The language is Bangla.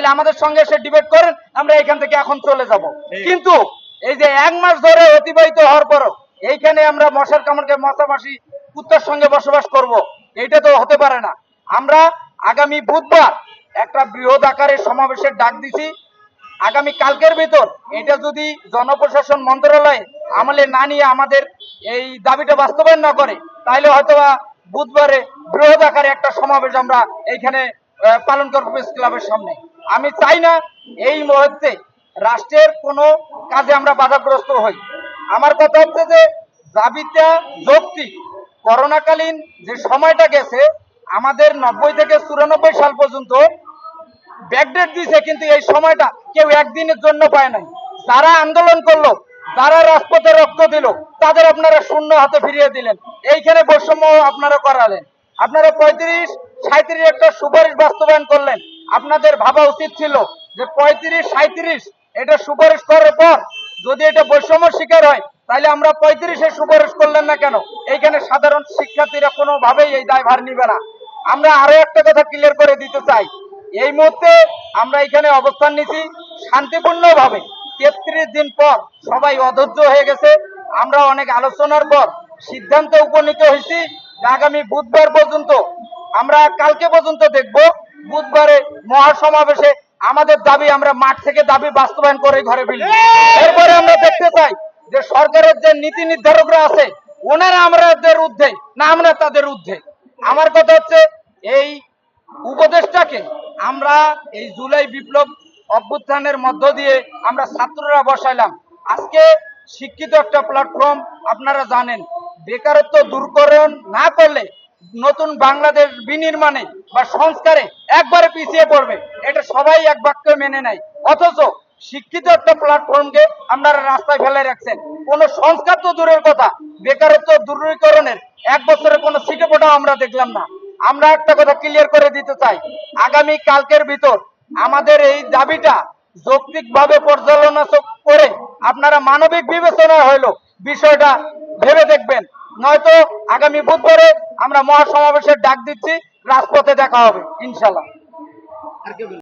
তাহলে আমাদের সঙ্গে এসে ডিবেট করেন আমরা এখান থেকে এখন চলে যাব। কিন্তু এই যে এক মাস ধরে অতিবাহিত হওয়ার পরও এইখানে আমরা মশার কামড়কে মশামাসি কুত্তার সঙ্গে বসবাস করব এইটা তো হতে পারে না। আমরা আগামী বুধবার একটা বৃহৎ আকারের সমাবেশের ডাক দিছি। আগামী কালকের ভিতর এটা যদি জনপ্রশাসন মন্ত্রণালয় আমলে না নিয়ে আমাদের এই দাবিটা বাস্তবায়ন না করে তাহলে হয়তোবা বুধবারে বৃহৎ আকারে একটা সমাবেশ আমরা এইখানে পালন করব প্রেস ক্লাবের সামনে। আমি চাই না এই মুহূর্তে রাষ্ট্রের কোনো কাজে আমরা বাধাগ্রস্ত হই। আমার কথা হচ্ছে যে দাবিটা যৌক্তিক করোনাকালীন যে সময়টা গেছে, আমাদের নব্বই থেকে চুরানব্বই সাল পর্যন্ত ব্যাকডেট দিছে কিন্তু এই সময়টা কেউ একদিনের জন্য পায় নাই। যারা আন্দোলন করল, যারা রাজপথে রক্ত দিল, তাদের আপনারা শূন্য হাতে ফিরিয়ে দিলেন। এইখানে বৈষম্য আপনারা করালেন। আপনারা পঁয়ত্রিশ সাঁত্রিশ একটা সুপারিশ বাস্তবায়ন করলেন। আপনাদের ভাবা উচিত ছিল যে পঁয়ত্রিশ সাঁত্রিশ এটা সুপারিশ করার পর যদি এটা বৈষম্য শিকার হয়, তাহলে আমরা পঁয়ত্রিশে সুপারিশ করলেন না কেন? এইখানে সাধারণ শিক্ষার্থীরা কোনোভাবেই এই দায়ভার নিবে না। আমরা আরও একটা কথা ক্লিয়ার করে দিতে চাই। এই মুহূর্তে আমরা এখানে অবস্থান নিছি শান্তিপূর্ণ ভাবে তেত্রিশ দিন পর সবাই অধৈর্য হয়ে গেছে। আমরা অনেক আলোচনার পর সিদ্ধান্তে উপনীত হয়েছি আগামী বুধবার পর্যন্ত, আমরা কালকে পর্যন্ত দেখব বুধবারে মহাসমাবেশে আমাদের দাবি, আমরা মাঠ থেকে দাবি বাস্তবায়ন করে ঘরে ফিরব। এরপরে আমরা দেখতে চাই যে সরকারের যে নীতি নির্ধারকরা আছে, ওনারা আমাদের ঊর্ধ্বে না আমরা তাদের ঊর্ধ্বে? আমার কথা হচ্ছে, এই উপদেশটাকে আমরা এই জুলাই বিপ্লব অভ্যুত্থানের মধ্য দিয়ে আমরা ছাত্ররা বসাইলাম। আজকে শিক্ষিত একটা প্ল্যাটফর্ম আপনারা জানেন। বেকারত্ব দূরকরণ না করলে নতুন বাংলাদেশ বিনির্মাণে বা সংস্কারে একবারে পিছিয়ে পড়বে। এটা সবাই এক বাক্যে মেনে নেয়। অথচ শিক্ষিত একটা প্ল্যাটফর্মকে আপনারা রাস্তায় ফেলে রাখছেন। কোনো সংস্কার তো দূরের কথা, বেকারত্ব দূরীকরণের এক বছরের কোনো সিটে পোটাও আমরা দেখলাম না। আমরা একটা কথা ক্লিয়ার করে দিতে চাই। আগামী কালকের ভিতর আমাদের এই দাবিটা যৌক্তিক ভাবে পর্যালোচনা করে আপনারা মানবিক বিবেচনা হইল বিষয়টা ভেবে দেখবেন। নয়তো আগামী বুধবারে আমরা মহাসমাবেশের ডাক দিচ্ছি রাজপথে দেখা হবে ইনশাল্লাহ